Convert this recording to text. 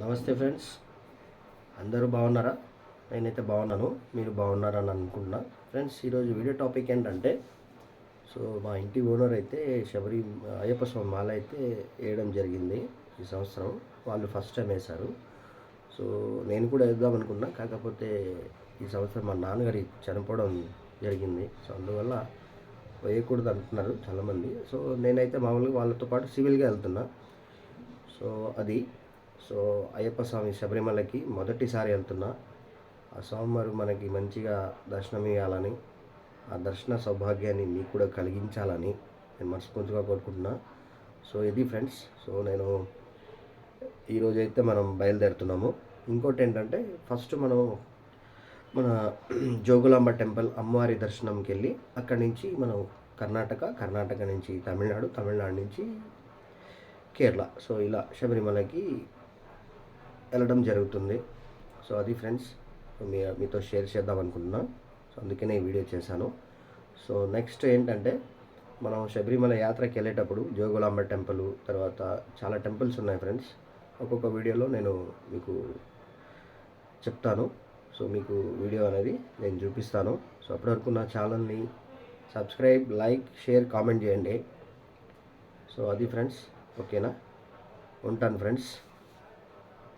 నమస్తే ఫ్రెండ్స్. అందరూ బాగున్నారా? నేనైతే బాగున్నాను. మీరు బాగున్నారని అనుకుంటున్నా. ఫ్రెండ్స్ ఈరోజు వీడియో టాపిక్ ఏంటంటే సో మా ఇంటి ఓనర్ అయితే శబరి అయ్యప్ప స్వామి మాల అయితే వేయడం జరిగింది ఈ సంవత్సరం. వాళ్ళు ఫస్ట్ టైం వేశారు. సో నేను కూడా వేద్దాం అనుకున్నా. కాకపోతే ఈ సంవత్సరం మా నాన్నగారి చనిపోవడం జరిగింది. సో అందువల్ల వేయకూడదు అంటున్నారు చాలామంది. సో నేనైతే మామూలుగా వాళ్ళతో పాటు సివిల్గా వెళ్తున్నా. సో అది సో అయ్యప్ప స్వామి శబరిమలకి మొదటిసారి వెళ్తున్నా. ఆ స్వామివారు మనకి మంచిగా దర్శనం ఇవ్వాలని ఆ దర్శన సౌభాగ్యాన్ని మీకు కూడా కలిగించాలని నేను మనస్ఫూర్తిగా కోరుకుంటున్నా. సో ఇది ఫ్రెండ్స్ సో నేను ఈరోజు అయితే మనం బయలుదేరుతున్నాము. ఇంకోటి ఏంటంటే ఫస్ట్ మనం మన జోగులాంబ టెంపుల్ అమ్మవారి దర్శనంకి వెళ్ళి అక్కడి నుంచి మనం కర్ణాటక కర్ణాటక నుంచి తమిళనాడు తమిళనాడు నుంచి కేరళ. సో ఇలా శబరిమలకి వెళ్ళడం జరుగుతుంది. సో అది ఫ్రెండ్స్ మీ మీతో షేర్ చేద్దాం అనుకుంటున్నా. సో అందుకనే ఈ వీడియో చేశాను. సో నెక్స్ట్ ఏంటంటే మనం శబరిమల యాత్రకి వెళ్ళేటప్పుడు జోగులాంబ టెంపుల్ తర్వాత చాలా టెంపుల్స్ ఉన్నాయి ఫ్రెండ్స్. ఒక్కొక్క వీడియోలో నేను మీకు చెప్తాను. సో మీకు వీడియో అనేది నేను చూపిస్తాను. సో అప్పటివరకు నా ఛానల్ని సబ్స్క్రైబ్ లైక్ షేర్ కామెంట్ చేయండి. సో అది ఫ్రెండ్స్ ఓకేనా? ఉంటాను ఫ్రెండ్స్.